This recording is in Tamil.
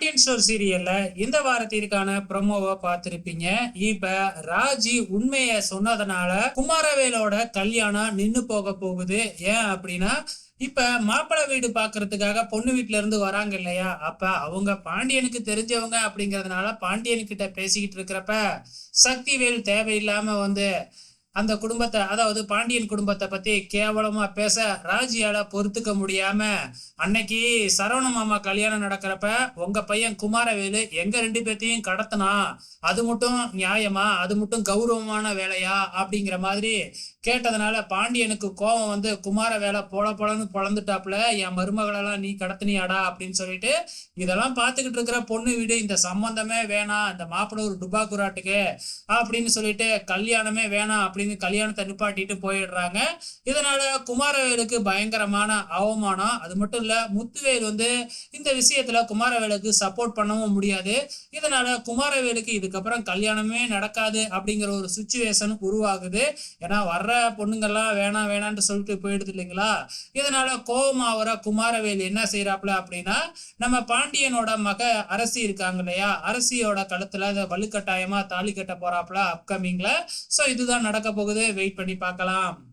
பாண்டியன் ஸ்டோர் சீரியல்ல இந்த வாரத்திற்கான ப்ரொமோவை பார்த்திருப்பீங்க. இப்ப ராஜி உண்மைய சொன்னதுனால குமாரவேலோட கல்யாணம் நின்னு போக போகுது. ஏன் அப்படின்னா இப்ப மாப்பிள்ளை வீடு பாக்குறதுக்காக பொண்ணு வீட்டுல இருந்து வராங்க இல்லையா? அப்ப அவங்க பாண்டியனுக்கு தெரிஞ்சவங்க அப்படிங்கறதுனால பாண்டியன் கிட்ட பேசிக்கிட்டு இருக்கிறப்ப சக்திவேல் தேவையில்லாம வந்து அந்த குடும்பத்தை அதாவது பாண்டியன் குடும்பத்தை பத்தி கேவலமா பேச ராஜியால பொறுத்துக்க முடியாம அன்னைக்கு சரவண மாமா கல்யாணம் நடக்கிறப்ப உங்க பையன் குமாரவேலு எங்க ரெண்டு பேர்த்தையும் கடத்தினா? அது மட்டும் நியாயமா? அது மட்டும் கௌரவமான வேலையா? அப்படிங்கிற மாதிரி கேட்டதுனால பாண்டியனுக்கு கோபம் வந்து குமார வேலை பொல பொலன்னு பொழந்துட்டாப்புல என் மருமகளெல்லாம் நீ கடத்தினியாடா? அப்படின்னு சொல்லிட்டு இதெல்லாம் பார்த்துக்கிட்டு இருக்கிற பொண்ணு வீடு இந்த சம்பந்தமே வேணாம் இந்த மாப்பிள்ளை ஒரு டுபா குராட்டுக்கு அப்படின்னு சொல்லிட்டு கல்யாணமே வேணாம் அப்படின்னு அப்படின்னு கல்யாணத்தை நிப்பாட்டிட்டு போயிடுறாங்க. இதனால குமாரவேலுக்கு பயங்கரமான அவமானம். அது மட்டும் இல்ல முத்துவேல் வந்து இந்த விஷயத்துல குமாரவேலுக்கு சப்போர்ட் பண்ணவும் முடியாது. இதனால குமாரவேலுக்கு இதுக்கப்புறம் கல்யாணமே நடக்காது அப்படிங்கிற ஒரு சுச்சுவேஷன் உருவாகுது. ஏன்னா வர்ற பொண்ணுங்கெல்லாம் வேணாம் வேணான்னு சொல்லிட்டு போயிடுது இல்லைங்களா? இதனால கோபமாவர குமாரவேல் என்ன செய்யறாப்புல அப்படின்னா நம்ம பாண்டியனோட மக அரசி இருக்காங்க இல்லையா? அரசியோட கழுத்துல வலுக்கட்டாயமா தாலி கட்ட போறாப்புல அப்கமிங்ல சோ இதுதான் நடக்க நடக்க போகுது. வெயிட் பண்ணி பார்க்கலாம்.